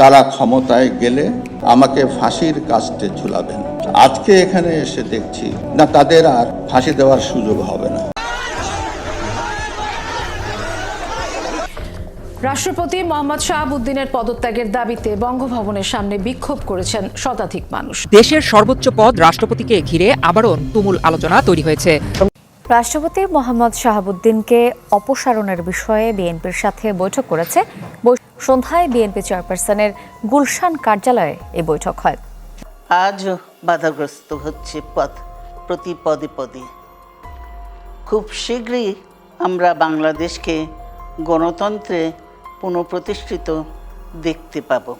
তারা ক্ষমতায় গেলে আমাকে ফাঁসির কাস্টে ঝুলাবেন। আজকে এখানে এসে দেখছি না তাদের আর ফাঁসি দেওয়ার সুযোগ হবে না। রাষ্ট্রপতি মোহাম্মদ শাহাবুদ্দিনের পদত্যাগের দাবিতে বঙ্গভবনের সামনে বিক্ষোভ করেছেন শতাধিক মানুষ। দেশের সর্বোচ্চ পদ রাষ্ট্রপতিকে ঘিরে আবারও তুমুল আলোচনা তৈরি হয়েছে। রাষ্ট্রপতি মোহাম্মদ শাহাবুদ্দিনকে অপসারণের বিষয়ে বিএনপির সাথে বৈঠক করেছে। সন্ধ্যায় বিএনপি চেয়ারপারসনের গুলশান কার্যালয়ে এই বৈঠক হয়। আজও বাধাগ্রস্ত হচ্ছে পথ প্রতি পদে পদে। খুব শীঘ্রই আমরা বাংলাদেশকে গণতন্ত্রে পুনঃপ্রতিষ্ঠিত দেখতে পাবো।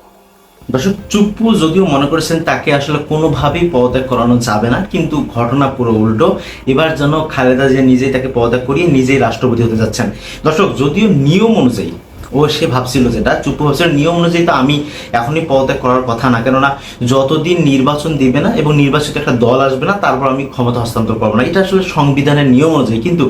দর্শক, চুপ্পু যদিও মনে করেছেন তাকে আসলে কোনোভাবেই পদত্যাগ করানো যাবে না, কিন্তু ঘটনা পুরো উল্টো। এবার যেন খালেদা জিয়া নিজেই তাকে পদত্যাগ করিয়ে নিজেই রাষ্ট্রপতি হতে যাচ্ছেন। দর্শক, যদিও নিয়ম অনুযায়ী ও সে ভাবছিল যেটা চুপ্পু ভাবছিল, নিয়ম অনুযায়ী তো আমি এখনই পদত্যাগ করার কথা না। কেননা যতদিন নির্বাচন দিবে না এবং নির্বাচিত একটা দল আসবে না, তারপর আমি ক্ষমতা হস্তান্তর করব না। এটা আসলে সংবিধানের নিয়ম অনুযায়ী, কিন্তু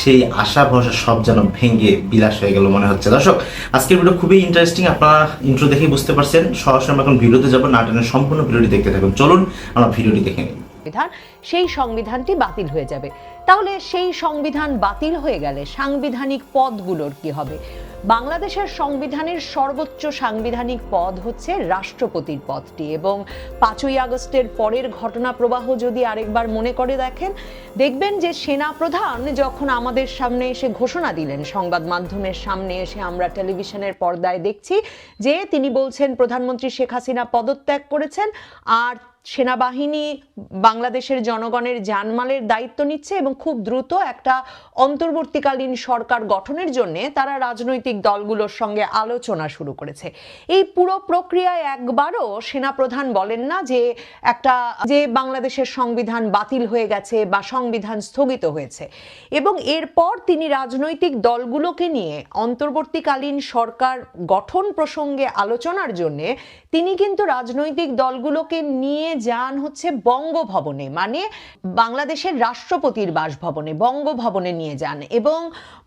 সেই আশা ভরসা সব যেন ভেঙে বিলাস হয়ে গেল মনে হচ্ছে। দর্শক, আজকের ভিডিও খুবই ইন্টারেস্টিং আপনারা ইন্ট্রো দেখেই বুঝতে পারছেন। সরাসরি আমরা এখন ভিডিওতে যাব নাটনের সম্পূর্ণ ভিডিওটি দেখতে থাকুন। চলুন, আমরা ভিডিওটি দেখে নিই। সংবিধান, সেই সংবিধানটি বাতিল হয়ে যাবে। তাহলে সেই সংবিধান বাতিল হয়ে গেলে সাংবিধানিক পদগুলোর কি হবে? বাংলাদেশের সংবিধানের সর্বোচ্চ সাংবিধানিক পদ হচ্ছে রাষ্ট্রপতির পদটি এবং পাঁচই আগস্টের পরের ঘটনা প্রবাহ যদি আরেকবার মনে করে দেখেন, দেখবেন যে সেনা প্রধান যখন আমাদের সামনে এসে ঘোষণা দিলেন, সংবাদ মাধ্যমের সামনে এসে আমরা টেলিভিশনের পর্দায় দেখছি যে তিনি বলছেন, প্রধানমন্ত্রী শেখ হাসিনা পদত্যাগ করেছেন আর সেনাবাহিনী বাংলাদেশের জনগণের জানমালের দায়িত্ব নিচ্ছে এবং খুব দ্রুত একটা অন্তর্বর্তীকালীন সরকার গঠনের জন্য তারা রাজনৈতিক দলগুলোর সঙ্গে আলোচনা শুরু করেছে। এই পুরো প্রক্রিয়ায় একবারও সেনাপ্রধান বলেন না যে একটা যে বাংলাদেশের সংবিধান বাতিল হয়ে গেছে বা সংবিধান স্থগিত হয়েছে এবং এরপর তিনি রাজনৈতিক দলগুলোকে নিয়ে অন্তর্বর্তীকালীন সরকার গঠন প্রসঙ্গে আলোচনার জন্যে তিনি কিন্তু রাজনৈতিক দলগুলোকে নিয়ে যান হচ্ছে বঙ্গভবনে মানে বাংলাদেশের রাষ্ট্রপতির বাসভবনে, বঙ্গভবনে নিয়ে যান। এবং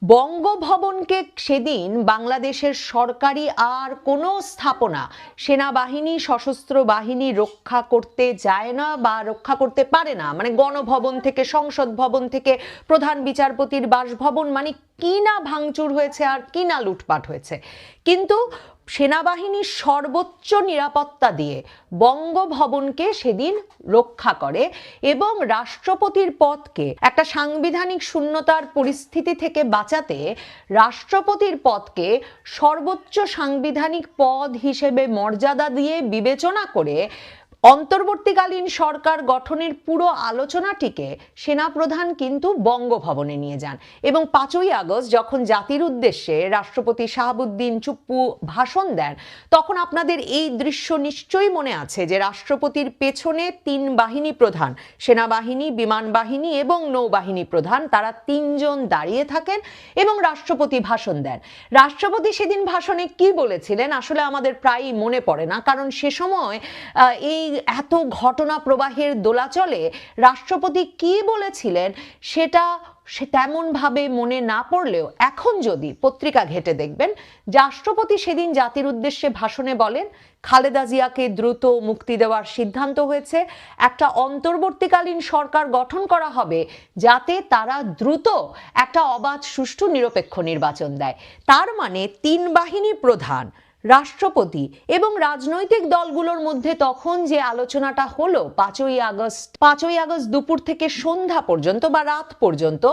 বঙ্গভবনকে সেদিন বাংলাদেশের সরকারি আর কোনো স্থাপনা, সেনাবাহিনী, সশস্ত্র বাহিনী রক্ষা করতে যায় না বা রক্ষা করতে পারে না মানে গণভবন থেকে, সংসদ ভবন থেকে প্রধান বিচারপতির বাসভবন মানে কি না ভাঙচুর হয়েছে আর কি না লুটপাট হয়েছে। কিন্তু সেনাবাহিনীর সর্বোচ্চ নিরাপত্তা দিয়ে বঙ্গভবনকে সেদিন রক্ষা করে এবং রাষ্ট্রপতির পদকে একটা সাংবিধানিক শূন্যতার পরিস্থিতি থেকে বাঁচাতে রাষ্ট্রপতির পদকে সর্বোচ্চ সাংবিধানিক পদ হিসেবে মর্যাদা দিয়ে বিবেচনা করে অন্তর্বর্তীকালীন সরকার গঠনের পুরো আলোচনাটিকে সেনাপ্রধান কিন্তু বঙ্গভবনে নিয়ে যান এবং পাঁচই আগস্ট যখন জাতির উদ্দেশ্যে রাষ্ট্রপতি শাহাবুদ্দিন চুপ্পু ভাষণ দেন, তখন আপনাদের এই দৃশ্য নিশ্চয়ই মনে আছে যে রাষ্ট্রপতির পেছনে তিন বাহিনী প্রধান, সেনাবাহিনী, বিমান বাহিনী এবং নৌবাহিনী প্রধান, তারা তিনজন দাঁড়িয়ে থাকেন এবং রাষ্ট্রপতি ভাষণ দেন। রাষ্ট্রপতি সেদিন ভাষণে কি বলেছিলেন আসলে আমাদের প্রায়ই মনে পড়ে না, কারণ সে সময় এই এত ঘটনা প্রবাহের দোলাচলে রাষ্ট্রপতি কি বলেছিলেন সেটা সে তেমনভাবে মনে না পড়লেও এখন যদি পত্রিকা ঘেটে দেখবেন, রাষ্ট্রপতি সেদিন জাতির উদ্দেশ্যে ভাষণে বলেন, খালেদা জিয়াকে দ্রুত মুক্তি দেওয়ার সিদ্ধান্ত হয়েছে, একটা অন্তর্বর্তীকালীন সরকার গঠন করা হবে যাতে তারা দ্রুত একটা অবাধ, সুষ্ঠু, নিরপেক্ষ নির্বাচন দেয়। তার মানে তিন বাহিনী প্রধান রাষ্ট্রপতি এবং রাজনৈতিক দলগুলোর মধ্যে তখন যে আলোচনাটা হলো, পাঁচই আগস্ট পাঁচই আগস্ট দুপুর থেকে সন্ধ্যা পর্যন্ত বা রাত পর্যন্ত,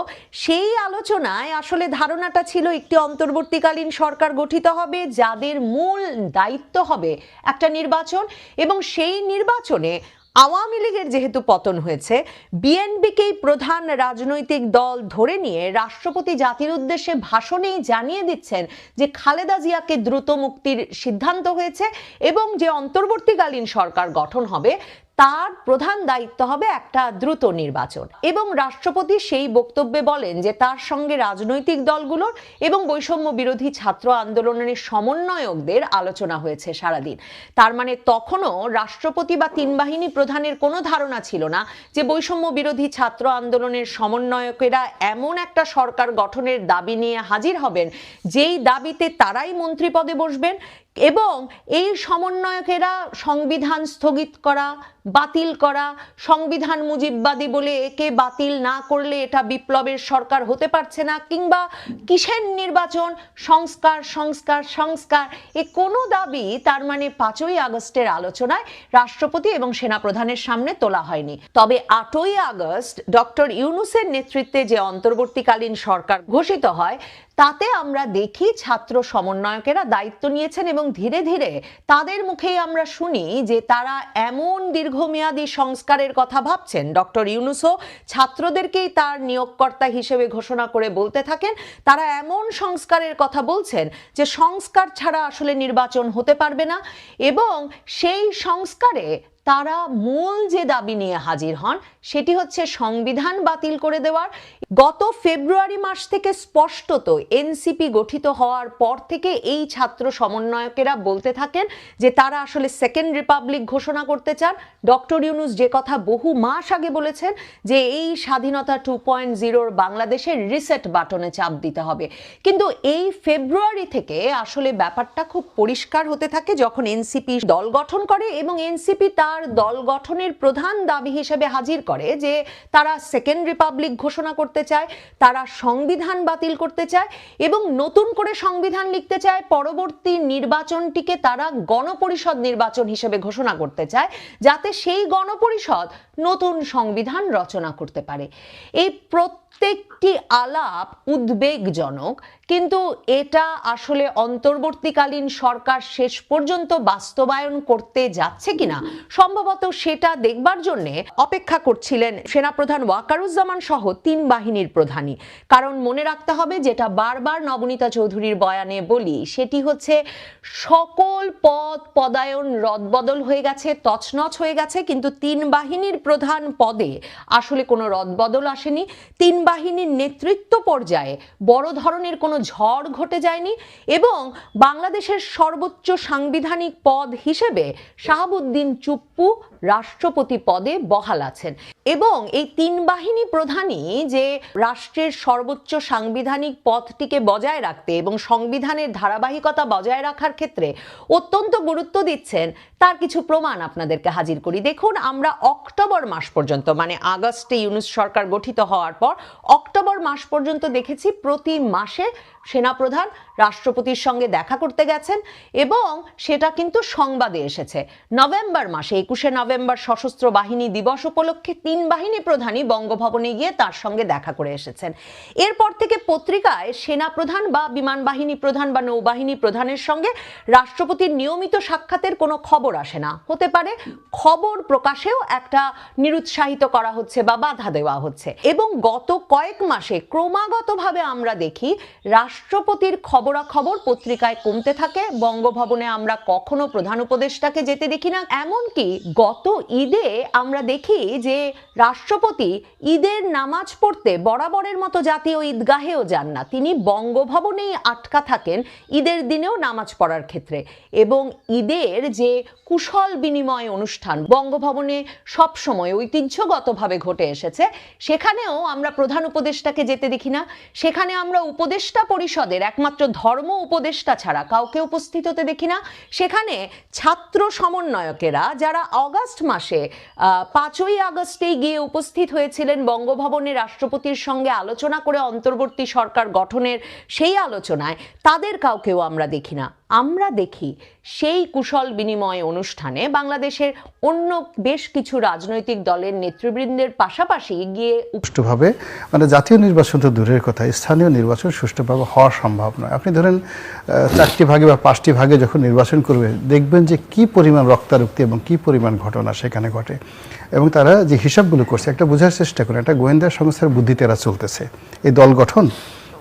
সেই আলোচনায় আসলে ধারণাটা ছিল একটি অন্তর্বর্তীকালীন সরকার গঠিত হবে, যাদের মূল দায়িত্ব হবে একটা নির্বাচন এবং সেই নির্বাচনে আওয়ামী লীগের যেহেতু পতন হয়েছে বিএনপিকেই প্রধান রাজনৈতিক দল ধরে নিয়ে রাষ্ট্রপতি জাতির উদ্দেশ্যে ভাষণেই জানিয়ে দিচ্ছেন যে খালেদা জিয়াকে দ্রুত মুক্তির সিদ্ধান্ত হয়েছে এবং যে অন্তর্বর্তীকালীন সরকার গঠন হবে তার প্রধান দায়িত্ব হবে একটা দ্রুত নির্বাচন। এবং রাষ্ট্রপতি সেই বক্তব্যে বলেন যে তার সঙ্গে রাজনৈতিক দলগুলোর এবং বৈষম্য বিরোধী ছাত্র আন্দোলনের সমন্বয়কদের আলোচনা হয়েছে সারাদিন। তার মানে তখনও রাষ্ট্রপতি বা তিন বাহিনী প্রধানের কোনো ধারণা ছিল না যে বৈষম্য বিরোধী ছাত্র আন্দোলনের সমন্বয়কেরা এমন একটা সরকার গঠনের দাবি নিয়ে হাজির হবেন, যেই দাবিতে তারাই মন্ত্রী পদে বসবেন এবং এই সমন্বয়কেরা সংবিধান স্থগিত করা, বাতিল করা, সংবিধান মুজিববাদী বলে একে বাতিল না করলে এটা বিপ্লবের সরকার হতে পারছে না কিংবা কিসের নির্বাচন? সংস্কার সংস্কার সংস্কার। এ কোনো দাবি তার মানে পাঁচই আগস্টের আলোচনায় রাষ্ট্রপতি এবং সেনাপ্রধানের সামনে তোলা হয়নি। তবে আটই আগস্ট ডক্টর ইউনুসের নেতৃত্বে যে অন্তর্বর্তীকালীন সরকার ঘোষিত হয় তাতে আমরা দেখি ছাত্র সমন্বয়কেরা দায়িত্ব নিয়েছেন এবং ধীরে ধীরে তাদের মুখেই আমরা শুনি যে তারা এমন দীর্ঘমেয়াদী সংস্কারের কথা ভাবছেন। ডক্টর ইউনুসও ছাত্রদেরকেই তার নিয়োগকর্তা হিসেবে ঘোষণা করে বলতে থাকেন। তারা এমন সংস্কারের কথা বলছেন যে সংস্কার ছাড়া আসলে নির্বাচন হতে পারবে না এবং সেই সংস্কারে তারা মূল যে দাবি নিয়ে হাজির হন, সেটি হচ্ছে সংবিধান বাতিল করে দেওয়ার। গত ফেব্রুয়ারি মাস থেকে স্পষ্টত এনসিপি গঠিত হওয়ার পর থেকে এই ছাত্র সমন্বয়কেরা বলতে থাকেন যে তারা আসলে সেকেন্ড রিপাবলিক ঘোষণা করতে চান। ডক্টর ইউনুস যে কথা বহু মাস আগে বলেছেন যে এই স্বাধীনতা টু পয়েন্ট জিরোর বাংলাদেশের রিসেট বাটনে চাপ দিতে হবে। কিন্তু এই ফেব্রুয়ারি থেকে আসলে ব্যাপারটা খুব পরিষ্কার হতে থাকে যখন এনসিপি দল গঠন করে এবং এনসিপি তার দল গঠনের প্রধান দাবি হিসেবে হাজির করে যে তারা সেকেন্ড রিপাবলিক ঘোষণা করতে চায়, তারা সংবিধান বাতিল করতে চায় এবং নতুন করে সংবিধান লিখতে চায়। পরবর্তী নির্বাচনটিকে তারা গণপরিষদ নির্বাচন হিসেবে ঘোষণা করতে চায়, যাতে সেই গণপরিষদ নতুন সংবিধান রচনা করতে পারে। এই প্রত্যেকটি আলাপ উদ্বেগজনক, কিন্তু এটা আসলে অন্তর্বর্তীকালীন সরকার শেষ পর্যন্ত বাস্তবায়ন করতে যাচ্ছে কিনা, সম্ভবত সেটা দেখবার জন্য অপেক্ষা করছিলেন সেনাপ্রধান ওয়াকারুজ্জামান সহ তিন বাহিনীর প্রধানই। কারণ মনে রাখতে হবে, যেটা বারবার নবনীতা চৌধুরীর বয়ানে বলি, সেটি হচ্ছে সকল পদ পদায়ন রদবদল হয়ে গেছে, তছনছ হয়ে গেছে, কিন্তু তিন বাহিনীর প্রধান পদে আসলে কোনো রদবদল আসেনি। তিন বাহিনীর নেতৃত্ব পর্যায়ে বড় ধরনের কোনো ঝড় ঘটে যায়নি এবং বাংলাদেশের সর্বোচ্চ সাংবিধানিক পদ হিসেবে শাহাবুদ্দিন চুপ্পু রাষ্ট্রপতি পদে বহাল আছেন। এবং এই তিন বাহিনী প্রধানই যে রাষ্ট্রের সর্বোচ্চ সাংবিধানিক পথটিকে বজায় রাখতে এবং সংবিধানের ধারাবাহিকতা বজায় রাখার ক্ষেত্রে অত্যন্ত গুরুত্ব দিচ্ছেন, তার কিছু প্রমাণ আপনাদেরকে হাজির করি। দেখুন, আমরা অক্টোবর মাস পর্যন্ত মানে আগস্টে ইউনুস সরকার গঠিত হওয়ার পর, অক্টোবর মাস পর্যন্ত দেখেছি প্রতি মাসে সেনাপ্রধান রাষ্ট্রপতির সঙ্গে দেখা করতে গেছেন এবং সেটা কিন্তু সংবাদে এসেছে। নভেম্বর মাসে, একুশে নভেম্বর সশস্ত্র বাহিনী দিবস উপলক্ষে তিন বাহিনী প্রধানই বঙ্গভবনে গিয়ে তার সঙ্গে দেখা করে এসেছেন। এরপর থেকে পত্রিকায় সেনা প্রধান বা বিমান বাহিনী প্রধান বা নৌবাহিনী প্রধানের সঙ্গে রাষ্ট্রপতির নিয়মিত সাক্ষাতের কোনো খবর আসে না। হতে পারে খবর প্রকাশেও একটা নিরুৎসাহিত করা হচ্ছে বা বাধা দেওয়া হচ্ছে। এবং গত কয়েক মাসে ক্রমাগতভাবে আমরা দেখি রাষ্ট্রপতির খবরাখবর পত্রিকায় কমতে থাকে। বঙ্গভবনে আমরা কখনো প্রধান উপদেষ্টাকে যেতে দেখি না। এমনকি গত ঈদে আমরা দেখি যে রাষ্ট্রপতি ঈদের নামাজ পড়তে বরাবরের মতো জাতীয় ঈদগাহেও যান না। তিনি বঙ্গভবনেই আটকা থাকেন ঈদের দিনেও নামাজ পড়ার ক্ষেত্রে এবং ঈদের যে কুশল বিনিময় অনুষ্ঠান বঙ্গভবনে সবসময় ঐতিহ্যগতভাবে ঘটে এসেছে, সেখানেও আমরা প্রধান উপদেষ্টাকে যেতে দেখি না। সেখানে আমরা উপদেষ্টা পরিষদের একমাত্র ধর্ম উপদেষ্টা ছাড়া কাউকে উপস্থিত হতে দেখি না। সেখানে ছাত্র সমন্বয়কেরা যারা অগাস্ট মাসে আহ, পাঁচই আগস্টে গিয়ে উপস্থিত হয়েছিলেন বঙ্গভবনে রাষ্ট্রপতির সঙ্গে আলোচনা করে অন্তর্বর্তী সরকার গঠনের সেই আলোচনায় তাদের কাউকেও আমরা দেখি না। আমরা দেখি সেই কুশল বিনিময় অনুষ্ঠানে বাংলাদেশের অন্য বেশ কিছু রাজনৈতিক দলের নেতৃবৃন্দের পাশাপাশি গিয়ে সুষ্ঠুভাবে মানে জাতীয় নির্বাচন তো দূরের কথা, স্থানীয় নির্বাচন সুষ্ঠুভাবে হওয়া সম্ভব নয়। আপনি ধরেন চারটি ভাগে বা পাঁচটি ভাগে যখন নির্বাচন করবে, দেখবেন যে কি পরিমাণ রক্তারক্তি এবং কি পরিমাণ ঘটনা সেখানে ঘটে। এবং তারা যে হিসাবগুলো করছে, একটা বোঝার চেষ্টা করে একটা গোয়েন্দা সংস্থার বুদ্ধিতে এরা চলতেছে। এই দল গঠন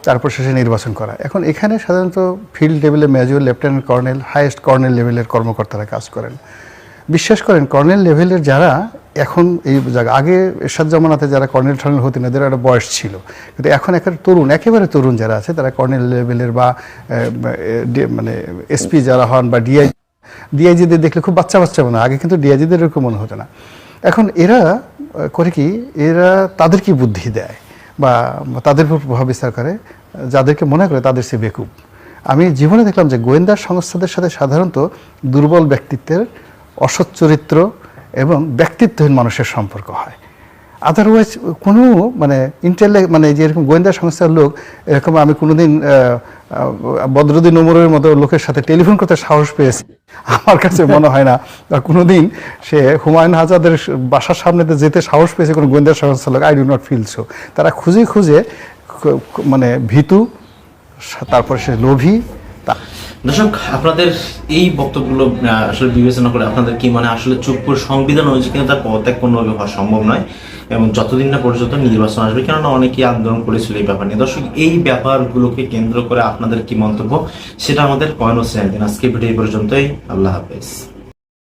তারপর শেষে নির্বাচন করা। এখন এখানে সাধারণত ফিল্ড লেভেলে major, lieutenant, colonel, highest colonel লেভেলের কর্মকর্তারা কাজ করেন। বিশ্বাস করেন, কর্নেল লেভেলের যারা এখন এই জায়গা, আগে এরশাদ জামানাতে যারা কর্নেল টর্নেল হতেন, এদের একটা বয়স ছিল। কিন্তু এখন একেবারে তরুণ একেবারে তরুণ যারা আছে, তারা কর্নেল লেভেলের বা মানে এসপি যারা হন বা ডিআই, ডিআইজিদের দেখলে খুব বাচ্চা বাচ্চা মনে হয়। আগে কিন্তু ডিআইজিদের এরকম মনে হতো না। এখন এরা করে কি, এরা তাদের কি বুদ্ধি দেয়? বা তাদের উপর প্রভাব বিস্তার করে, যাদেরকে মনে করে তাদের সে বেকুব। আমি জীবনে দেখলাম যে গোয়েন্দা সংস্থাদের সাথে সাধারণত দুর্বল ব্যক্তিত্বের অসৎ চরিত্র এবং ব্যক্তিত্বহীন মানুষের সম্পর্ক হয়। আদারওয়াইজ কোনো মানে ইন্টেলে মানে যেরকম গোয়েন্দা সংস্থার লোক, এরকম আমি কোনোদিন বদরুদ্দিন ওমরের মতো লোকের সাথে টেলিফোন করতে সাহস পেয়েছি। আমার কাছে মনে হয় না। বা কোনোদিন সে হুমায়ুন আজাদের বাসার সামনে যেতে সাহস পেয়েছে কোনো গোয়েন্দা সংস্থার লোক I do not feel so তারা খুঁজে খুঁজে মানে ভীতু তারপরে সে লোভী, তা- দর্শক, আপনাদের এই বক্তব্যগুলো আসলে বিবেচনা করে আপনাদের কি মানে আসলে চুপ্পুর সংবিধান অনুযায়ী কিন্তু তার পদত্যাগ কোনোভাবে হওয়া সম্ভব নয়। এবং যতদিন না পর্যন্ত নির্বাচন আসবে, কেননা অনেকেই আন্দোলন করেছিল এই ব্যাপার নিয়ে। দর্শক, এই ব্যাপারগুলোকে কেন্দ্র করে আপনাদের কি মন্তব্য, সেটা আমাদের কয়েন দিন। আজকে ভিডিও পর্যন্তই। আল্লাহ হাফেজ।